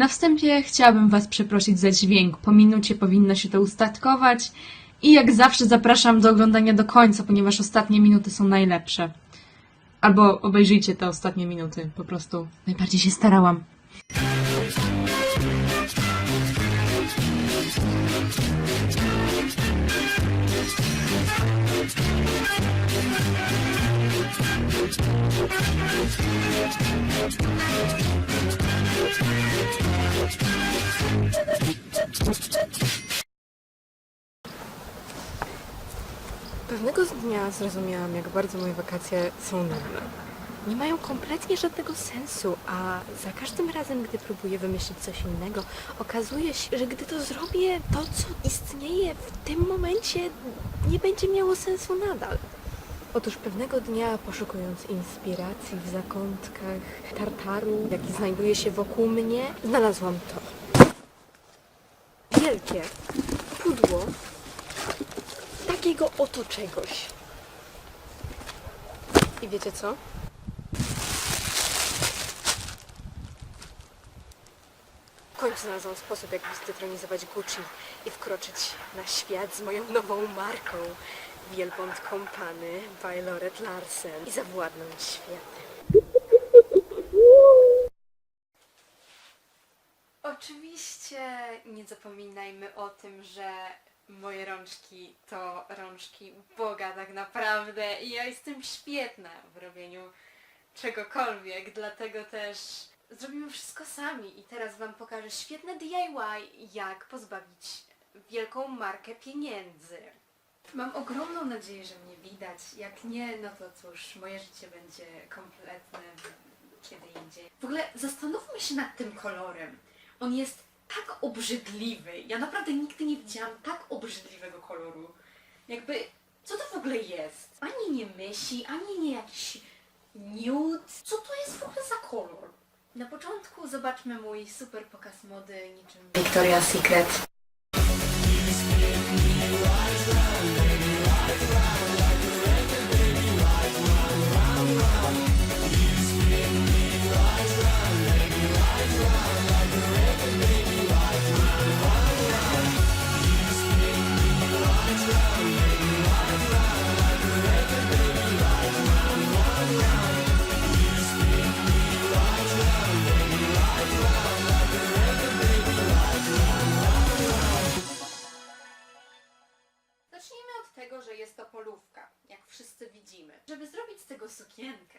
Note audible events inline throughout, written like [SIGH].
Na wstępie chciałabym Was przeprosić za dźwięk. Po minucie powinno się to ustatkować. I jak zawsze zapraszam do oglądania do końca, ponieważ ostatnie minuty są najlepsze. Albo obejrzyjcie te ostatnie minuty, po prostu najbardziej się starałam. Zrozumiałam, jak bardzo moje wakacje są nudne. Nie mają kompletnie żadnego sensu, a za każdym razem, gdy próbuję wymyślić coś innego, okazuje się, że gdy to zrobię, to co istnieje w tym momencie nie będzie miało sensu nadal. Otóż pewnego dnia, poszukując inspiracji w zakątkach tartaru, jaki znajduje się wokół mnie, znalazłam to. Wielkie pudło takiego oto czegoś. I wiecie co? W końcu znalazłam sposób, jak zdetronizować Gucci i wkroczyć na świat z moją nową marką Wielbłąd Kompany by Loret Larsen i zawładnąć światem. Oczywiście nie zapominajmy o tym, że moje rączki to rączki Boga tak naprawdę i ja jestem świetna w robieniu czegokolwiek, dlatego też zrobimy wszystko sami i teraz Wam pokażę świetne DIY, jak pozbawić wielką markę pieniędzy. Mam ogromną nadzieję, że mnie widać. Jak nie, no to cóż, moje życie będzie kompletne kiedy indziej. W ogóle zastanówmy się nad tym kolorem. On jest tak obrzydliwy. Ja naprawdę nigdy nie widziałam tak obrzydliwego koloru. Jakby, co to w ogóle jest? Ani nie myśli, ani nie jakiś nude. Co to jest w ogóle za kolor? Na początku zobaczmy mój super pokaz mody niczym Victoria's Secret. Sukienkę,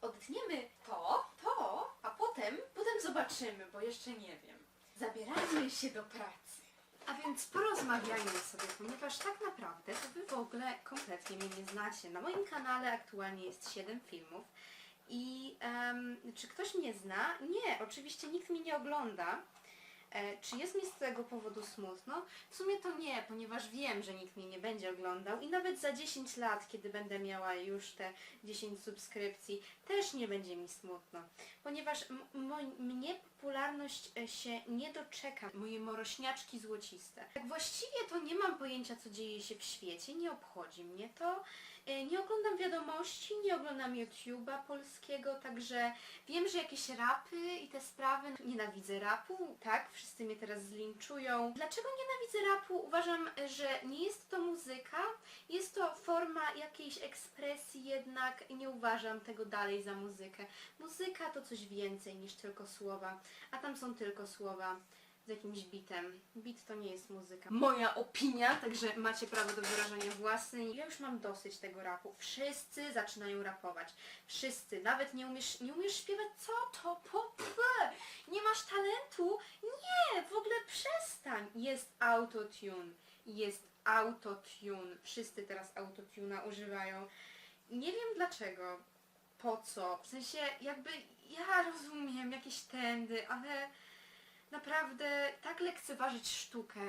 odetniemy to, to, a potem, potem zobaczymy, bo jeszcze nie wiem. Zabierajmy się do pracy. A więc porozmawiajmy sobie, ponieważ tak naprawdę to Wy w ogóle kompletnie mnie nie znacie. Na moim kanale aktualnie jest 7 filmów i em, czy ktoś mnie zna? Nie, oczywiście nikt mnie nie ogląda. E, czy jest mi z tego powodu smutno? W sumie to nie, ponieważ wiem, że nikt mnie nie będzie oglądał i nawet za 10 lat, kiedy będę miała już te 10 subskrypcji, też nie będzie mi smutno, ponieważ mnie popularność e, się nie doczeka, moje morośniaczki złociste. Tak właściwie to nie mam pojęcia, co dzieje się w świecie, nie obchodzi mnie to. E, Nie oglądam wiadomości, nie oglądam YouTube'a polskiego, także wiem, że jakieś rapy i te sprawy. Nienawidzę rapu, tak, wszyscy mnie teraz zlinczują. Dlaczego nienawidzę rapu? Uważam, że nie jest to muzyka, jest to forma jakiejś ekspresji jednak nie uważam tego dalej za muzykę. Muzyka to coś więcej niż tylko słowa, a tam są tylko słowa z jakimś bitem. Bit to nie jest muzyka. Moja opinia, także macie prawo do wyrażania własnej. Ja już mam dosyć tego rapu. Wszyscy zaczynają rapować. Wszyscy. Nawet nie umiesz, nie umiesz śpiewać. Co to? Po, p. Nie masz talentu? Nie, w ogóle przestań. Jest autotune. Jest autotune. Wszyscy teraz autotuna używają. Nie wiem dlaczego. Po co? W sensie jakby ja rozumiem jakieś trendy, ale naprawdę tak lekceważyć sztukę.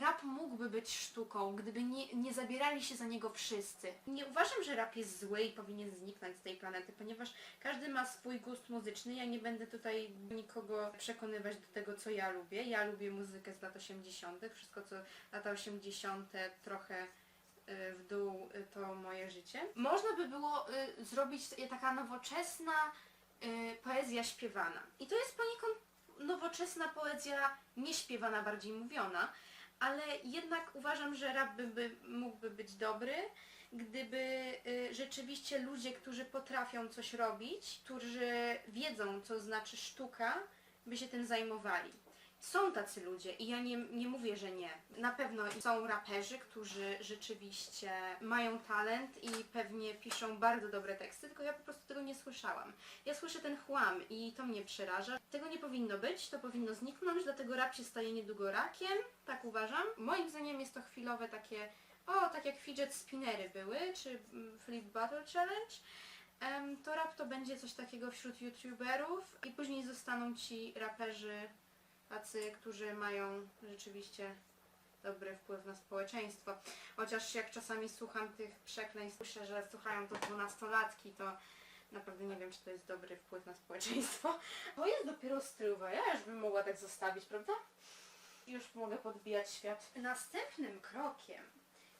Rap mógłby być sztuką, gdyby nie, nie zabierali się za niego wszyscy. Nie uważam, że rap jest zły i powinien zniknąć z tej planety, ponieważ każdy ma swój gust muzyczny. Ja nie będę tutaj nikogo przekonywać do tego, co ja lubię. Ja lubię muzykę z lat 80., wszystko co lata 80., trochę w dół y, to moje życie. Można by było y, zrobić taka nowoczesna y, poezja śpiewana. I to jest poniekąd nowoczesna poezja nieśpiewana, bardziej mówiona, ale jednak uważam, że rap by, by, mógłby być dobry, gdyby y, rzeczywiście ludzie, którzy potrafią coś robić, którzy wiedzą, co znaczy sztuka, by się tym zajmowali. Są tacy ludzie i ja nie, nie mówię, że nie. Na pewno są raperzy, którzy rzeczywiście mają talent i pewnie piszą bardzo dobre teksty, tylko ja po prostu tego nie słyszałam. Ja słyszę ten chłam i to mnie przeraża. Tego nie powinno być, to powinno zniknąć, dlatego rap się staje niedługo rakiem, tak uważam. Moim zdaniem jest to chwilowe takie, o, tak jak fidget spinnery były, czy mm, flip battle challenge. To rap to będzie coś takiego wśród youtuberów i później zostaną ci raperzy tacy, którzy mają rzeczywiście dobry wpływ na społeczeństwo. Chociaż jak czasami słucham tych przekleństw, słyszę, że słuchają to dwunastolatki, to naprawdę nie wiem, czy to jest dobry wpływ na społeczeństwo. To jest dopiero strywa, ja już bym mogła tak zostawić, prawda? Już mogę podbijać świat. Następnym krokiem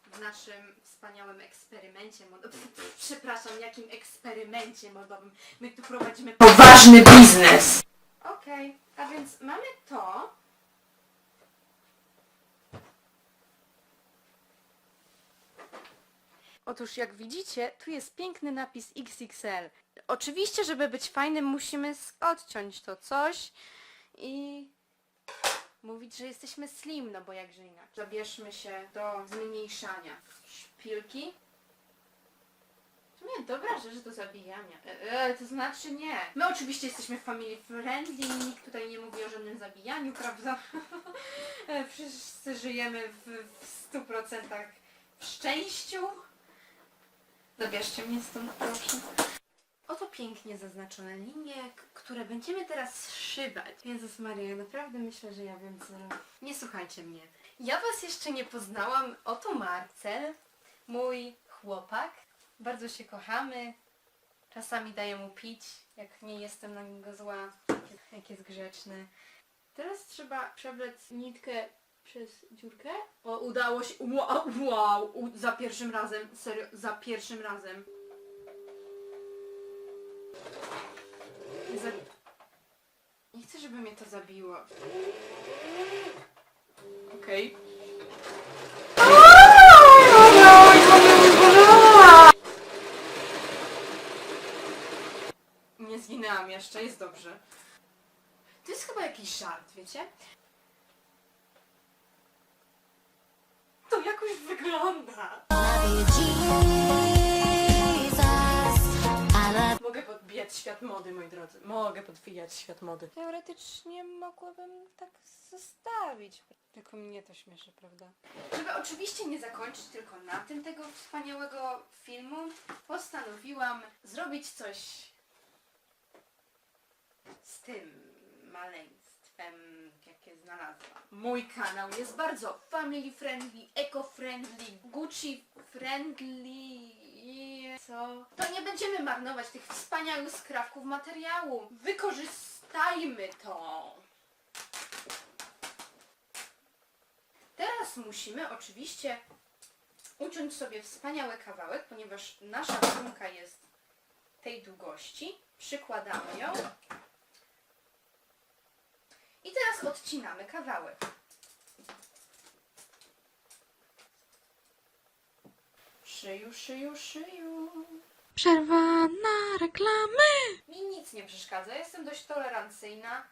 w naszym wspaniałym eksperymencie modowym, [LAUGHS] przepraszam, jakim eksperymencie modowym, my tu prowadzimy Poważny biznes! Okej, a więc mamy to. Otóż jak widzicie, tu jest piękny napis XXL. Oczywiście, żeby być fajnym, musimy odciąć to coś i mówić, że jesteśmy slim, no bo jakże inaczej. Zabierzmy się do zmniejszania. Szpilki. Nie, dobra rzecz do zabijania. E, e, to znaczy nie. My oczywiście jesteśmy family friendly, nikt tutaj nie mówi o żadnym zabijaniu, prawda? [LAUGHS] E, Wszyscy żyjemy w, w 100% w szczęściu. Zabierzcie mnie stąd, proszę. Oto pięknie zaznaczone linie, które będziemy teraz szybać. Jezus Maria, naprawdę myślę, że ja wiem co robię. Nie słuchajcie mnie. Ja was jeszcze nie poznałam. Oto Marcel, mój chłopak. Bardzo się kochamy. Czasami daję mu pić, jak nie jestem na niego zła, jak- jest grzeczny. Teraz trzeba przebrać nitkę przez dziurkę. O, udało się. Wow, wow za pierwszym razem. Serio, za pierwszym razem. Nie, nie chcę, żeby mnie to zabiło. Okej. Nie zginęłam jeszcze, jest dobrze. To jest chyba jakiś żart, wiecie? To jakoś wygląda. Mogę podbijać świat mody, moi drodzy. Mogę podbijać świat mody. Teoretycznie mogłabym tak zostawić. Tylko mnie to śmieszy, prawda? Żeby oczywiście nie zakończyć tylko na tym tego wspaniałego filmu, postanowiłam zrobić coś z tym maleństwem, jakie znalazłam. Mój kanał jest bardzo family friendly, eco friendly, Gucci friendly. Co? To nie będziemy marnować tych wspaniałych skrawków materiału. Wykorzystajmy to. Teraz musimy oczywiście uciąć sobie wspaniały kawałek, ponieważ nasza trunka jest tej długości. Przykładamy ją. Teraz odcinamy kawałek. Szyju, szyju, szyju. Przerwa na reklamy! Mi nic nie przeszkadza. Jestem dość tolerancyjna.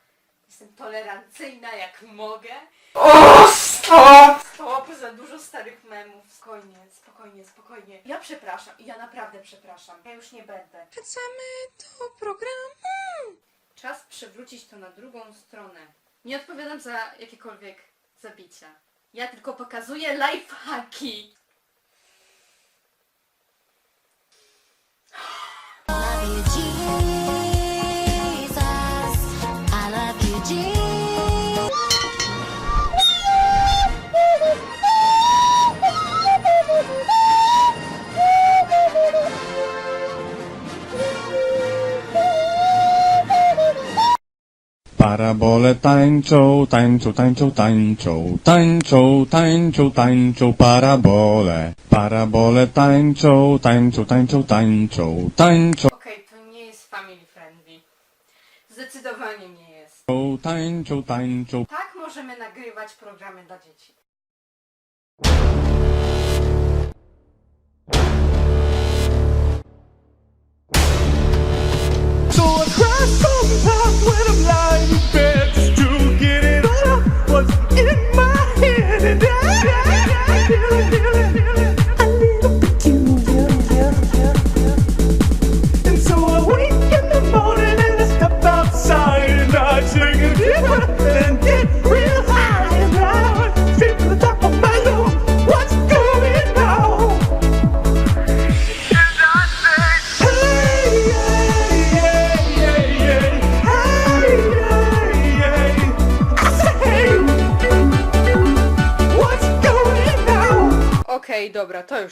Jestem tolerancyjna jak mogę. O, stop! Stop, za dużo starych memów. Spokojnie, spokojnie, spokojnie. Ja przepraszam, ja naprawdę przepraszam. Ja już nie będę. Wracamy do programu. Czas przewrócić to na drugą stronę. Nie odpowiadam za jakiekolwiek zabicia. Ja tylko pokazuję lifehacki. Parabole tańczą, tańczą, tańczą, tańczą, tańczą, tańczą, tańczą, parabole. Parabole tańczą, tańczą, tańczą, tańczą, tańczą. Okej, to nie jest family friendly. Zdecydowanie nie jest. tańczą, tańczą. Tak możemy nagrywać programy dla dzieci.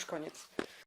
Już koniec.